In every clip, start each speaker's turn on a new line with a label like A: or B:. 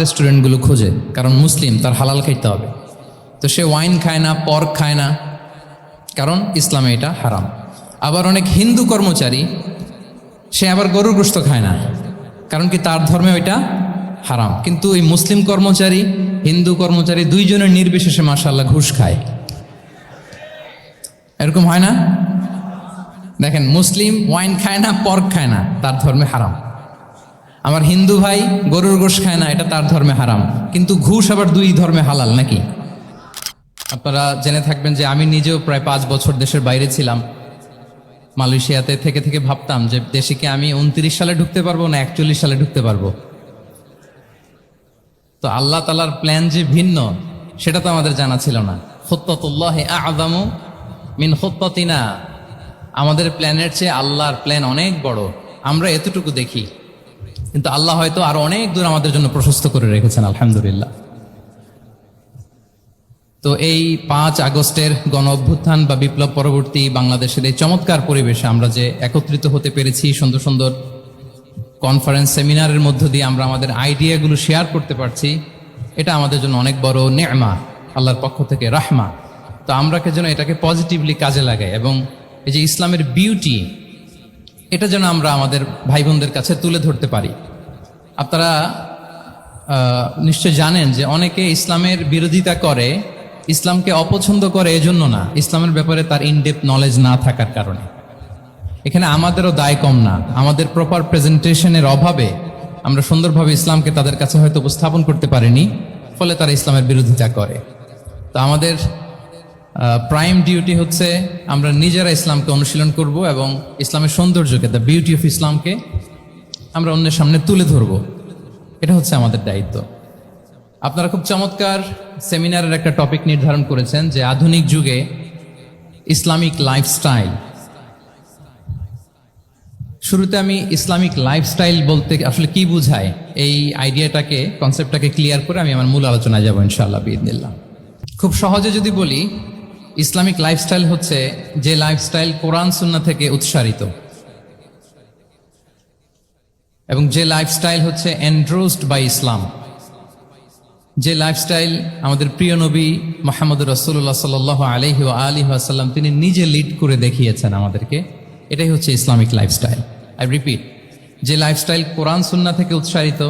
A: রেস্টুরেন্টগুলো খোঁজে, কারণ মুসলিম, তার হালাল খাইতে হবে। তো সে ওয়াইন খায় না পর্ক খায় না, কারণ ইসলামে এটা হারাম। আবার অনেক হিন্দু কর্মচারী, সে আবার গরুর গোস্ত খায় না, কারণ কি তার ধর্মে ওইটা হারাম। কিন্তু এই মুসলিম কর্মচারী, হিন্দু কর্মচারী দুইজনের নির্বিশেষে মাসাল্লাহ ঘুষ খায়। এরকম হয় না? দেখেন, মুসলিম ওয়াইন খায় না পর্ক খায় না, তার ধর্মে হারাম। আমার হিন্দু ভাই গরুর গোশ খায় না, এটা তার ধর্মে হারাম। কিন্তু ঘুষ আবার দুই ধর্মে হালাল নাকি? আপনারা জেনে থাকবেন যে আমি নিজেও প্রায় পাঁচ বছর দেশের বাইরে ছিলাম। মালয়েশিয়াতে থেকে থেকে ভাবতাম যে দেশে কি আমি উনত্রিশ সালে ঢুকতে পারব না একচল্লিশ সালে ঢুকতে পারব। তো আল্লাহ তালার প্ল্যান যে ভিন্ন, সেটা তো আমাদের জানা ছিল না। খোত্ততুল্লাহ আদামু মিন খোত্ততিনা আমাদের প্ল্যানের চেয়ে আল্লাহর প্ল্যান অনেক বড়। আমরা এতটুকু দেখি। কিন্তু আল্লাহ হয়তো আরও অনেক দূর আমাদের জন্য প্রশস্ত করে রেখেছেন, আলহামদুলিল্লাহ। তো এই পাঁচ আগস্টের গণ অভ্যুত্থান বা বিপ্লব পরবর্তী বাংলাদেশের এই চমৎকার পরিবেশে আমরা যে একত্রিত হতে পেরেছি, সুন্দর সুন্দর কনফারেন্স সেমিনারের মধ্য দিয়ে আমরা আমাদের আইডিয়াগুলো শেয়ার করতে পারছি, এটা আমাদের জন্য অনেক বড় নেমা, আল্লাহর পক্ষ থেকে রাহমা। তো আমরা কে যেন এটাকে পজিটিভলি কাজে লাগাই এবং এই যে ইসলামের বিউটি এটা যেন আমরা আমাদের ভাই বোনদের কাছে তুলে ধরতে পারি। আপনারা নিশ্চয় জানেন যে অনেকে ইসলামের বিরোধিতা করে, ইসলামকে অপছন্দ করে এজন্য না। ইসলামের ব্যাপারে তার ইনডেপ নলেজ না থাকার কারণে। এখানে আমাদেরও দায় কম না। আমাদের প্রপার প্রেজেন্টেশনের অভাবে আমরা সুন্দরভাবে ইসলামকে তাদের কাছে হয়তো উপস্থাপন করতে পারিনি, ফলে তারা ইসলামের বিরোধিতা করে। তো আমাদের প্রাইম ডিউটি হচ্ছে আমরা নিজেরা ইসলামকে অনুশীলন করব এবং ইসলামের সৌন্দর্যকে দ্য বিউটি অফ ইসলামকে আমরা অন্যের সামনে তুলে ধরব। এটা হচ্ছে আমাদের দায়িত্ব। আপনারা খুব চমৎকার সেমিনারের একটা টপিক নির্ধারণ করেছেন যে আধুনিক যুগে ইসলামিক লাইফস্টাইল। শুরুতে আমি ইসলামিক লাইফস্টাইল বলতে আসলে কি বুঝায় এই আইডিয়াটাকে, কনসেপ্টটাকে ক্লিয়ার করে আমি আমার মূল আলোচনায় যাব ইনশাআল্লাহ বিদিনিল্লাহ খুব সহজে যদি বলি, ইসলামিক লাইফস্টাইল হচ্ছে যে লাইফস্টাইল কোরআন সুন্না থেকে উৎসারিত। এবং যে লাইফস্টাইল হচ্ছে এন্ড্রোসড বাই ইসলাম যে লাইফস্টাইল আমাদের প্রিয় নবী মোহাম্মদ রসুল্লাহ সাল আলহি ও আলী আসাল্লাম তিনি নিজে লিড করে দেখিয়েছেন আমাদেরকে। এটাই হচ্ছে ইসলামিক লাইফস্টাইল আই রিপিট যে লাইফস্টাইল কোরআন সুন্না থেকে উৎসাহিত,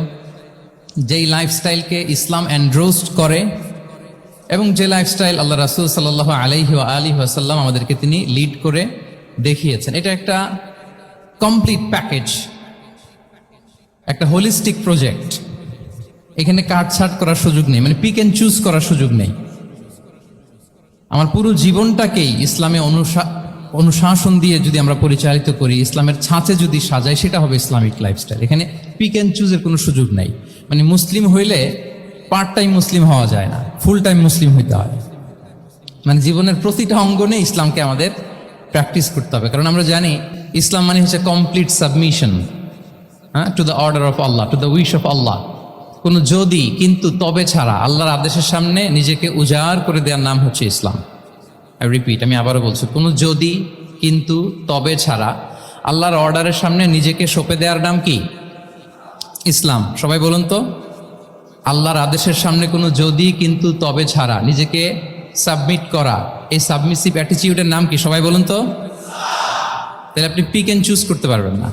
A: যেই লাইফস্টাইলকে ইসলাম এন্ড্রোস্ট করে, এবং যে লাইফস্টাইল আল্লাহ রাসুল সাল্লাহ আলহি আলী আসাল্লাম আমাদেরকে তিনি লিড করে দেখিয়েছেন। এটা একটা কমপ্লিট প্যাকেজ একটা হোলিস্টিক প্রজেক্ট এখানে কাটছাট করার সুযোগ নেই মানে পিক অ্যান্ড চুজ করার সুযোগ নেই। আমার পুরো জীবনটাকেই ইসলামে অনুসা- অনুশাসন দিয়ে যদি আমরা পরিচালিত করি, ইসলামের ছাঁচে যদি সাজাই, সেটা হবে ইসলামিক লাইফস্টাইল এখানে পিক অ্যান্ড চুজের কোনো সুযোগ নাই। মানে মুসলিম হইলে পার্ট টাইম মুসলিম হওয়া যায় না ফুল টাইম মুসলিম হইতে হয়। মানে জীবনের প্রতিটা অঙ্গনে ইসলামকে আমাদের প্র্যাকটিস করতে হবে। কারণ আমরা জানি, ইসলাম মানে হচ্ছে কমপ্লিট সাবমিশন হ্যাঁ? To the order of Allah to the wish of আল্লাহ কোনো যদি, কিন্তু তবে ছাড়া আল্লাহর আদেশের সামনে নিজেকে উজাড় করে দেওয়ার নাম হচ্ছে ইসলাম। রিপিট আমি আবারও বলছি, কোনো যদি, কিন্তু তবে ছাড়া আল্লাহর অর্ডারের সামনে নিজেকে সঁপে দেওয়ার নাম কি? ইসলাম। সবাই বলুন তো? আল্লাহর আদেশের সামনে কোনো যদি, কিন্তু তবে ছাড়া নিজেকে সাবমিট করা, এই সাবমিসিভ অ্যাটিচিউডের নাম কি? সবাই বলুন তো? তাহলে আপনি পিক অ্যান্ড চুজ করতে পারবেন না।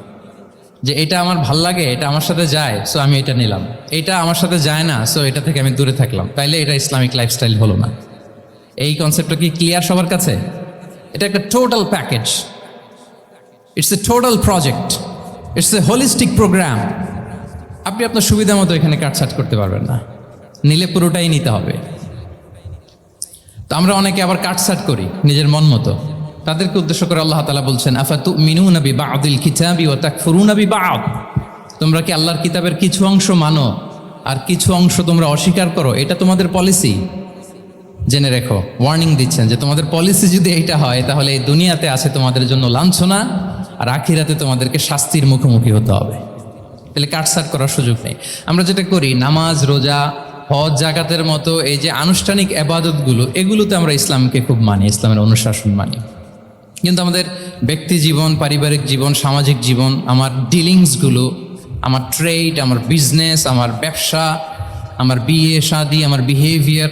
A: যে এটা আমার ভালো লাগে, এটা আমার সাথে যায় সো আমি এটা নিলাম। এটা আমার সাথে যায় না সো এটা থেকে আমি দূরে থাকলাম। তাইলে এটা ইসলামিক লাইফস্টাইল হলো না। এই কনসেপ্টটা কি ক্লিয়ার সবার কাছে? এটা একটা total package it's a total project it's a holistic program আপনি আপনার সুবিধা মতো এখানে কাটছাট করতে পারবেন না। নিলে পুরোটাই নিতে হবে। তো আমরা অনেকে আবার কাটছাট করি, নিজের মন মতো। তাদেরকে উদ্দেশ্য করে আল্লাহ তালা বলছেন, আফা তু মিনু নবী বা আদিল খিচাবি ও তাক ফুরু নবী বা তোমরা কি আল্লাহর কিতাবের কিছু অংশ মানো? আর কিছু অংশ তোমরা অস্বীকার করো? এটা তোমাদের পলিসি। জেনে রেখো ওয়ার্নিং দিচ্ছেন যে তোমাদের পলিসি যদি এইটা হয়, তাহলে এই দুনিয়াতে আছে তোমাদের জন্য লাঞ্ছনা, আর আখিরাতে তোমাদেরকে শাস্তির মুখোমুখি হতে হবে। তাহলে কাটসাট করার সুযোগ নেই। আমরা যেটা করি, নামাজ, রোজা, হজ, জাকাতের মতো এই যে আনুষ্ঠানিক আবাদতগুলো এগুলোতে আমরা ইসলামকে খুব মানি, ইসলামের অনুশাসন মানি। কিন্তু আমাদের ব্যক্তি জীবন, পারিবারিক জীবন, সামাজিক জীবন, আমার ডিলিংসগুলো আমার ট্রেড আমার বিজনেস আমার ব্যবসা, আমার বিয়ে, শাদি, আমার বিহেভিয়ার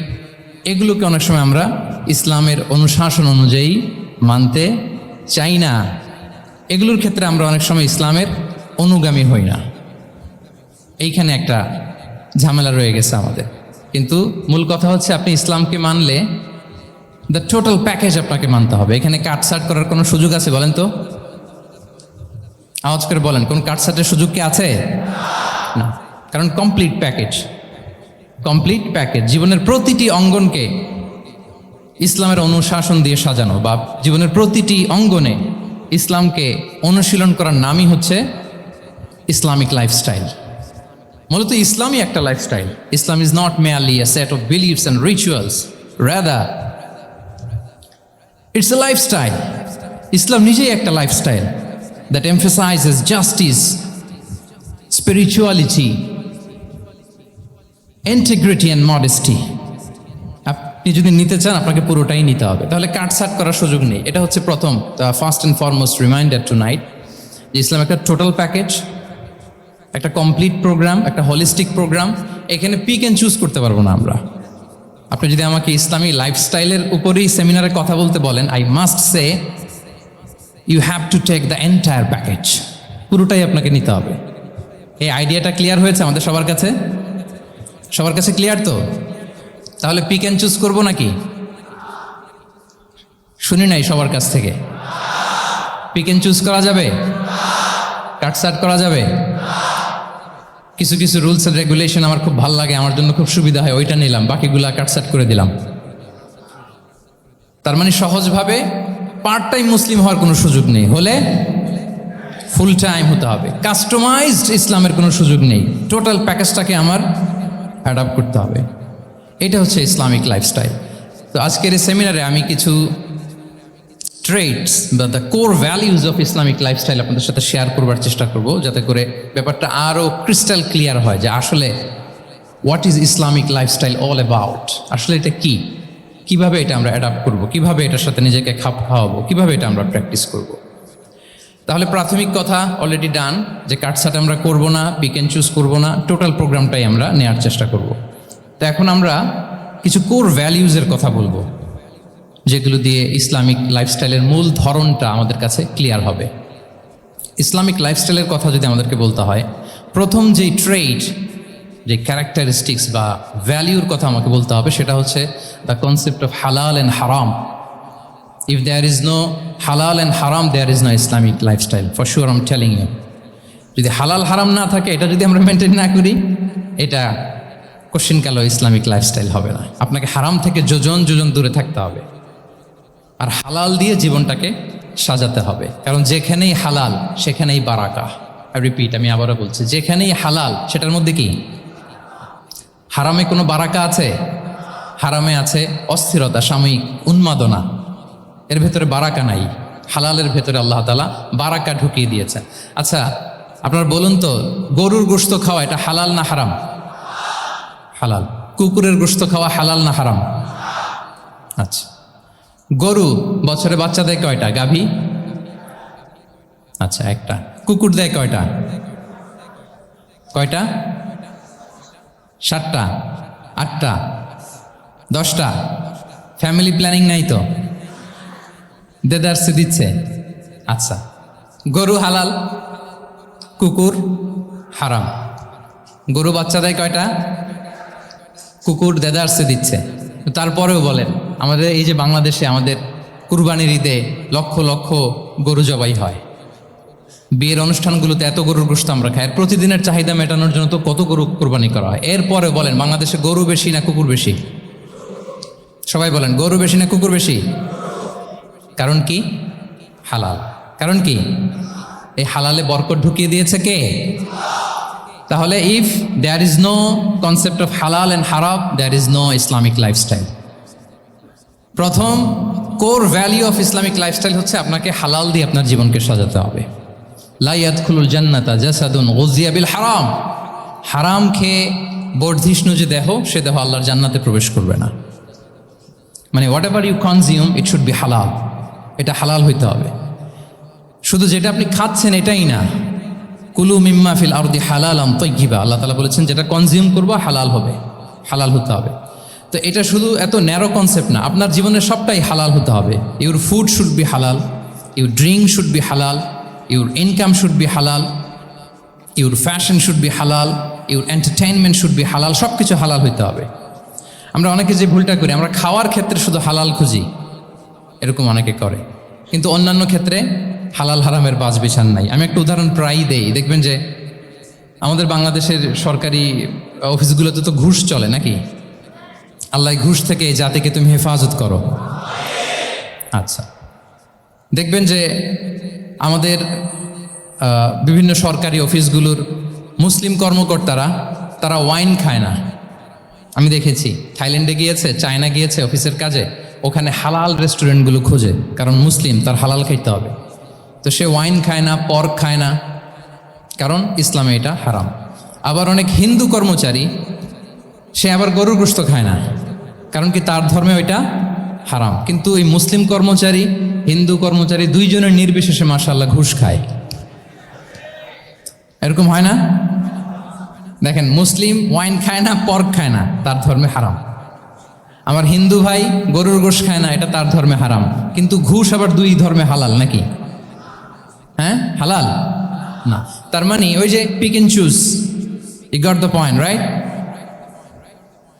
A: এগুলোকে অনেক সময় আমরা ইসলামের অনুশাসন অনুযায়ী মানতে চাই না। এগুলোর ক্ষেত্রে আমরা অনেক সময় ইসলামের অনুগামী হই না। এইখানে একটা ঝামেলা রয়ে গেছে আমাদের। কিন্তু মূল কথা হচ্ছে আপনি ইসলামকে মানলে দ্য টোটাল প্যাকেজ আপনাকে মানতে হবে। এখানে কাটসাট করার কোনো সুযোগ আছে বলেন তো? আওয়াজ করে বলেন, কোন কাটসাটের সুযোগ কি আছে? না। কারণ কমপ্লিট প্যাকেজ কমপ্লিট প্যাকেজ জীবনের প্রতিটি অঙ্গনকে ইসলামের অনুশাসন দিয়ে সাজানো বা জীবনের প্রতিটি অঙ্গনে ইসলামকে অনুশীলন করার নামই হচ্ছে ইসলামিক লাইফস্টাইল মূলত ইসলামই একটা lifestyle Islam is not merely a set of beliefs and rituals rather it's a lifestyle ইসলাম নিজেই একটা lifestyle that emphasizes justice spirituality integrity and modesty আপনি যদি নিতে চান, আপনাকে পুরোটাই নিতে হবে। তাহলে কাটসাট করার সুযোগ নেই। এটা হচ্ছে প্রথম first and foremost reminder tonight যে ইসলাম একটা টোটাল প্যাকেজ একটা কমপ্লিট প্রোগ্রাম একটা হলিস্টিক প্রোগ্রাম এখানে পিক অ্যান্ড চুজ করতে পারব না আমরা। আপনি যদি আমাকে ইসলামী লাইফস্টাইলের উপরেই সেমিনারে কথা বলতে বলেন I must say you have to take the entire package পুরোটাই আপনাকে নিতে হবে। এই আইডিয়াটা ক্লিয়ার হয়েছে আমাদের সবার কাছে? সবার কাছে ক্লিয়ার তো? তাহলে পিক অ্যান্ড চুজ করব নাকি? শুনি নাই সবার কাছ থেকে। পিক অ্যান্ড চুজ করা যাবে? কাটসাট করা যাবে? কিছু কিছু রুলস এন্ড রেগুলেশন আমার খুব ভালো লাগে, আমার জন্য খুব সুবিধা হয়, ওইটা নিলাম, বাকিগুলা কাটসাট করে দিলাম। তার মানে সহজভাবে পার্ট টাইম মুসলিম হওয়ার কোনো সুযোগ নেই, হলে ফুল টাইম হতে হবে। কাস্টমাইজড ইসলামের কোনো সুযোগ নেই টোটাল প্যাকেজটাকে আমার অ্যাডাপ্ট করতে হবে। এটা হচ্ছে ইসলামিক লাইফস্টাইল তো আজকের এই সেমিনারে আমি কিছু ট্রেডস বা the core values of Islamic lifestyle আপনাদের সাথে শেয়ার করবার চেষ্টা করব, যাতে করে ব্যাপারটা আরও ক্রিস্টাল ক্লিয়ার হয় যে আসলে what is Islamic lifestyle all about আসলে এটা কি? কীভাবে এটা আমরা অ্যাডাপ্ট করব? কীভাবে এটার সাথে নিজেকে খাপ খাওয়াবো? কীভাবে এটা আমরা প্র্যাকটিস করব? তাহলে প্রাথমিক কথা অলরেডি ডান যে কাটসাট আমরা করব না পিক অ্যান্ড চুজ করব না টোটাল প্রোগ্রামটাই আমরা নেওয়ার চেষ্টা করব। তো এখন আমরা কিছু কোর ভ্যালিউজের কথা বলব। যেগুলো দিয়ে ইসলামিক লাইফস্টাইলের মূল ধরনটা আমাদের কাছে ক্লিয়ার হবে। ইসলামিক লাইফস্টাইলের কথা যদি আমাদেরকে বলতে হয়, প্রথম যেই ট্রেড যে ক্যারেক্টারিস্টিক্স বা ভ্যালিউর কথা আমাকে বলতে হবে, সেটা হচ্ছে the concept of halal and haram if there is no halal and haram there is no Islamic lifestyle for sure I'm telling you যদি হালাল হারাম না থাকে, এটা যদি আমরা মেনটেন না করি, এটা কোশ্চিন কালো ইসলামিক লাইফস্টাইল হবে না। আপনাকে হারাম থেকে যোজন যোজন দূরে থাকতে হবে। আর হালাল দিয়ে জীবনটাকে সাজাতে হবে। কারণ যেখানেই হালাল, সেখানেই বারাকা। রিপিট আমি আবারও বলছি, যেখানেই হালাল, সেটার মধ্যে কি? হারামে কোনো বারাকা আছে? হারামে আছে অস্থিরতা, সাময়িক উন্মাদনা। এর ভেতরে বারাকা নাই। হালালের ভেতরে আল্লাহ তালা বারাকা ঢুকিয়ে দিয়েছেন। আচ্ছা আপনার বলুন তো, গরুর গোস্ত খাওয়া এটা হালাল না হারাম? হালাল। কুকুরের গোস্ত খাওয়া হালাল না হারাম? আচ্ছা। গরু, বছরে বাচ্চা দেয় কয়টা? গাভী? আচ্ছা একটা। কুকুর দেয় কয়টা? কয়টা? সাতটা। আটটা। দশটা। ফ্যামিলি প্ল্যানিং নাই তো? দেদারসে দিচ্ছে। আচ্ছা। গরু হালাল, কুকুর হারাম। গরু বাচ্চা দেয় কয়টা? কুকুর দেদারসে দিচ্ছে। তারপরেও বলেন, আমাদের এই যে বাংলাদেশে আমাদের কুরবানির ঈদে লক্ষ লক্ষ গরু জবাই হয়। বিয়ের অনুষ্ঠানগুলোতে এত গরুর গোস্ত আমরা খাই প্রতিদিনের চাহিদা মেটানোর জন্য তো কত গরু কোরবানি করা হয়। এরপরে বলেন, বাংলাদেশে গরু বেশি না কুকুর বেশি? সবাই বলেন, গরু বেশি না কুকুর বেশি? কারণ কি? হালাল। কারণ কি? এই হালালে বরকত ঢুকিয়ে দিয়েছে কে? তাহলে if there is no concept of halal and haram there is no Islamic lifestyle প্রথম core value of Islamic lifestyle হচ্ছে আপনাকে হালাল দিয়ে আপনার জীবনকে সাজাতে হবে। লাইয়াত খুলুল জান্নাতা জাসাদুন গজিয়াবিল হারাম। হারাম খেয়ে বর্ধিষ্ণু যে দেহ, সে দেহ আল্লাহর জান্নাতে প্রবেশ করবে না। মানে whatever you consume it should be halal এটা হালাল হইতে হবে। শুধু যেটা আপনি খাচ্ছেন, এটাই না। কুলু মিম্মা ফিল আরদি হালাল আম তৈগিবা আল্লাহ তালা বলেছেন, যেটা কনজিউম করব, হালাল হবে। হালাল হতে হবে। তো এটা শুধু এত ন্যারো কনসেপ্ট না, আপনার জীবনের সবটাই হালাল হতে হবে। Your food should be halal your drink should be halal your income should be halal your fashion should be halal your entertainment should be halal সব কিছু হালাল হইতে হবে। আমরা অনেকে যে ভুলটা করি, আমরা খাওয়ার ক্ষেত্রে শুধু হালাল খুঁজি, এরকম অনেকে করে। কিন্তু অন্যান্য ক্ষেত্রে হালাল হারামের বাজ বিছান নাই। আমি একটা উদাহরণ প্রায়ই দেই। দেখবেন যে আমাদের বাংলাদেশের সরকারি অফিসগুলোতে তো ঘুষ চলে নাকি? আল্লাহ ঘুষ থেকে জাতিকে তুমি হেফাজত করো। আচ্ছা। দেখবেন যে আমাদের বিভিন্ন সরকারি অফিসগুলোর মুসলিম কর্মকর্তারা, তারা ওয়াইন খায় না। আমি দেখেছি, থাইল্যান্ডে গিয়েছে, চায়না গিয়েছে অফিসের কাজে, ওখানে হালাল রেস্টুরেন্টগুলো খোঁজে, কারণ মুসলিম তার হালাল খাইতে হবে। তো সে ওয়াইন খায় না পর্ক খায় না। কারণ ইসলামে এটা হারাম। আবার অনেক হিন্দু কর্মচারী, সে আবার গরুর গোস্ত খায় না। কারণ কি তার ধর্মে ওইটা হারাম। কিন্তু এই মুসলিম কর্মচারী, হিন্দু কর্মচারী দুইজনের নির্বিশেষে মাসাল্লাহ ঘুষ খায়। এরকম হয় না? দেখেন, মুসলিম ওয়াইন খায় না পর্ক খায় না, তার ধর্মে হারাম। আমার হিন্দু ভাই গরুর গোশ খায় না, এটা তার ধর্মে হারাম। কিন্তু ঘুষ আবার দুই ধর্মে হালাল নাকি? হ্যাঁ? হালাল? না। তার মানে ওই যে pick and choose I got the point right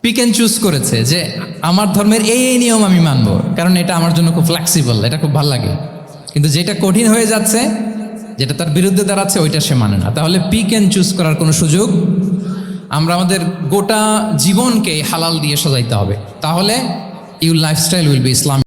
A: pick and choose করেছে যে আমার ধর্মের এই এই নিয়ম আমি মানব, কারণ এটা আমার জন্য খুব ফ্লেক্সিবল এটা খুব ভালো লাগে। কিন্তু যেটা কঠিন হয়ে যাচ্ছে, যেটা তার বিরুদ্ধে দাঁড়াচ্ছে, ওইটা সে মানে না। তাহলে পিক এন্ড চুজ করার কোনো সুযোগ আমরা আমাদের গোটা জীবনকে হালাল দিয়ে সাজাইতে হবে। তাহলে your lifestyle will be Islam